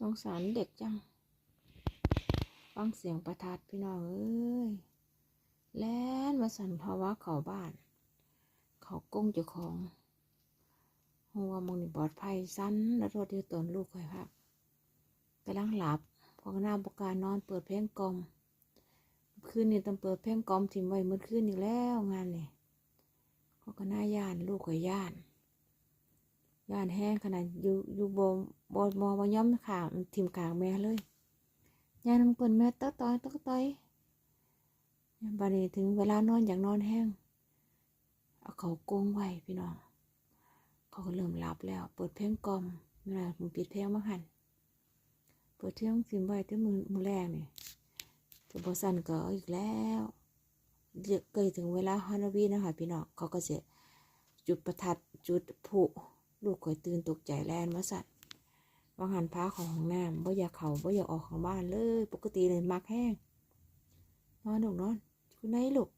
สงสารเด็กจัง ฟังเสียงประทัดพี่น้องเอ้ย แล่นมาสั่นภาวะเขาบ้าน เขาก้งเจ้าของหัวมึงนี่ปลอดภัยสั้นแล้วรถเดียวตนลูกคอยพักกำลังหลับพอกหน้าบกล้ารนอนเปิดเพลงกล่อมคืนนี้ต้องเปิดเพลงกล่อมถิ่มไว้เมื่อคืนอีกแล้วงานนี่พอกหน้าย่านลูกคอยย่าน ย่านแห้งขนาดอยู่อยู่บมบมอบย่อมขางทิมขางแม่เลยย่านมันเปินแม่ตะต้อยตะต้อยบัดนี้ถึงเวลานอนอยากนอนแห้งเอาเขาโกงไว้พี่น้องเขาก็เริ่มหลับแล้ว เปิดเพลงกล่อมเวลามึงปิดเพลงมาหันเปิดเพลงทิมไว้ที่มือมือแรกนี่จะบอสันก็เอาอีกแล้วเดี๋ยวเกยถึงเวลาฮานาวีนะคะพี่น้องเขาก็จะจุดประทัดจุดผุ ลูกข่อยตื่นตกใจแลนมาสัตว์วางหันพ้าของห้องน้ำบ่อยากเขาบ่อยากออกของบ้านเลย ปกติเลยมักแห้งนอนหนุกนอนคุณนายลูก